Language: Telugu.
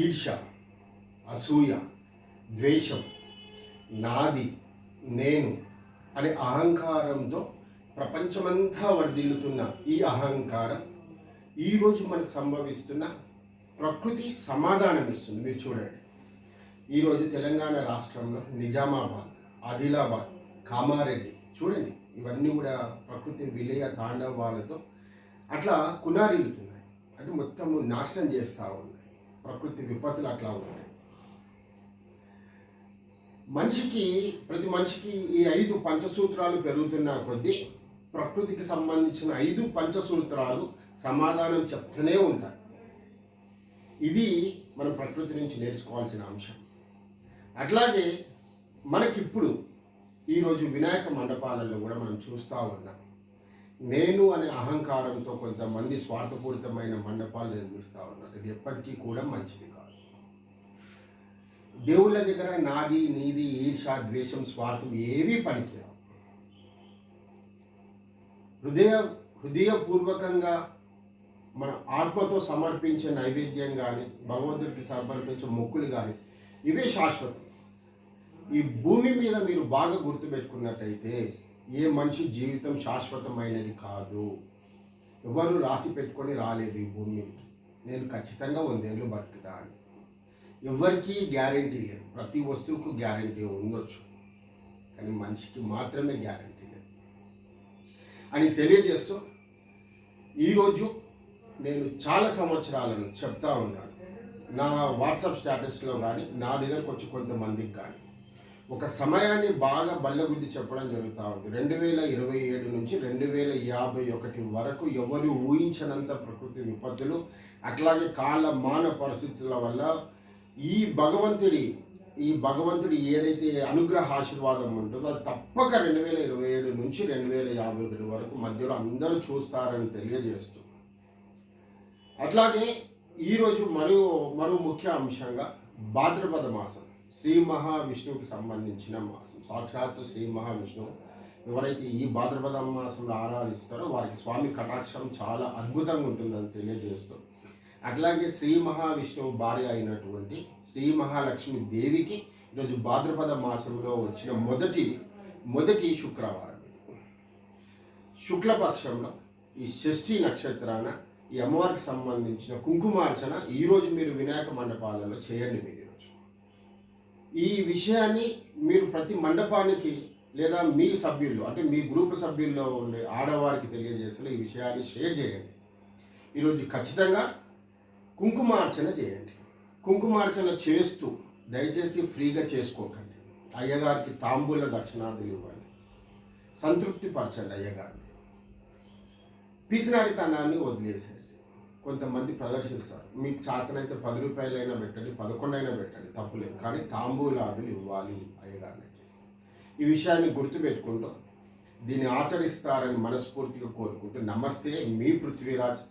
ఈర్ష అసూయ ద్వేషం నాది నేను అనే అహంకారంతో ప్రపంచమంతా వర్ధిల్లుతున్న ఈ అహంకారం ఈరోజు మనకు సంభవిస్తున్న ప్రకృతి సమాధానం ఇస్తుంది మీరు చూడండి. ఈరోజు తెలంగాణ రాష్ట్రంలో నిజామాబాద్ ఆదిలాబాద్ కామారెడ్డి చూడండి. ఇవన్నీ కూడా ప్రకృతి విలయ తాండవాలతో అట్లా కునారిల్లుతున్నాయి. అంటే మొత్తము నాశనం చేస్తూ ఉంది. ప్రకృతి విపత్తులు అట్లా ఉంటాయి మనిషికి ప్రతి మనిషికి ఈ ఐదు పంచసూత్రాలు పెరుగుతున్న కొద్దీ ప్రకృతికి సంబంధించిన ఐదు పంచసూత్రాలు సమాధానం చెప్తూనే ఉంటాయి. ఇది మనం ప్రకృతి నుంచి నేర్చుకోవాల్సిన అంశం. అట్లాగే మనకిప్పుడు ఈరోజు వినాయక మండపాలలో కూడా మనం చూస్తూ ఉన్నాం. నేను అనే అహంకారంతో కొంతమంది స్వార్థపూరితమైన మండపాలు నిర్మిస్తూ ఉన్నారు ఇది ఎప్పటికీ కూడా మంచిది కాదు. దేవుళ్ళ దగ్గర నాది నీది ఈర్ష ద్వేషం స్వార్థం ఏవీ పనికిరావు. హృదయ హృదయపూర్వకంగా మన ఆత్మతో సమర్పించే నైవేద్యం కానీ భగవంతుడికి సమర్పించే మొక్కులు కానీ ఇవే శాశ్వతం. ఈ భూమి మీద మీరు బాగా గుర్తుపెట్టుకున్నట్టయితే ఏ మనిషి జీవితం శాశ్వతమైనది కాదు. ఎవరు రాసి పెట్టుకొని రాలేదు ఈ భూమి మీదకి? నేను ఖచ్చితంగా వందేళ్ళు బతుకుతా అని ఎవరికీ గ్యారంటీ లేదు. ప్రతి వస్తువుకు గ్యారంటీ ఉండొచ్చు. కానీ మనిషికి మాత్రమే గ్యారంటీ లేదు. అని తెలియజేస్తూ ఈరోజు నేను చాలా సంవత్సరాలను చెప్తా ఉన్నాను. నా వాట్సాప్ స్టేటస్లో కానీ నా దగ్గరకు వచ్చి కొంతమందికి కానీ ఒక సమయాన్ని బాగా బల్లగుద్ది చెప్పడం జరుగుతూ ఉంది. రెండు వేల ఇరవై ఏడు నుంచి రెండు వేల యాభై ఒకటి వరకు ఎవరు ఊహించనంత ప్రకృతి విపత్తులు అట్లాగే కాల మాన పరిస్థితుల వల్ల ఈ భగవంతుడి ఈ భగవంతుడి ఏదైతే అనుగ్రహ ఆశీర్వాదం ఉంటుందో అది తప్పక రెండు వేల ఇరవై ఏడు నుంచి రెండు వేల యాభై ఒకటి వరకు మధ్యలో అందరూ చూస్తారని తెలియజేస్తూ. అట్లాగే ఈరోజు మరో మరో ముఖ్య అంశంగా భాద్రపద మాసం. శ్రీ మహావిష్ణువుకి సంబంధించిన మాసం సాక్షాత్తు శ్రీ మహావిష్ణువు ఎవరైతే ఈ భాద్రపద మాసంలో ఆరాధిస్తారో వారికి స్వామి కటాక్షం చాలా అద్భుతంగా ఉంటుందని తెలియజేస్తూ అట్లాగే శ్రీ మహావిష్ణువు భార్య అయినటువంటి శ్రీ మహాలక్ష్మి దేవికి ఈరోజు భాద్రపద మాసంలో వచ్చిన మొదటి మొదటి శుక్రవారం శుక్లపక్షంలో ఈ షష్ఠి నక్షత్రాన ఈ అమ్మవారికి సంబంధించిన కుంకుమార్చన ఈరోజు మీరు వినాయక మండపాలలో చేయండి మీరు. ఈ విషయాన్ని మీరు ప్రతి మండపానికి లేదా మీ సభ్యుల్లో అంటే మీ గ్రూప్ సభ్యుల్లో ఉండే ఆడవారికి తెలియజేసిన ఈ విషయాన్ని షేర్ చేయండి. ఈరోజు ఖచ్చితంగా కుంకుమార్చన చేయండి. కుంకుమార్చన చేస్తూ దయచేసి ఫ్రీగా చేసుకోకండి. అయ్యగారికి తాంబూల దక్షిణాదులు ఇవ్వండి. సంతృప్తి పరచండి అయ్యగారిని. పిసినాడితనాన్ని వదిలేసేయండి. కొంతమంది ప్రదర్శిస్తారు. మీకు చాతనైతే పది రూపాయలైనా పెట్టండి పదకొండైనా పెట్టండి తప్పులేదు కానీ తాంబూలాదులు ఇవ్వాలి అయ్యగారికి. ఈ విషయాన్ని గుర్తుపెట్టుకుంటూ దీన్ని ఆచరిస్తారని మనస్ఫూర్తిగా కోరుకుంటూ నమస్తే మీ పృథ్వీరాజ్.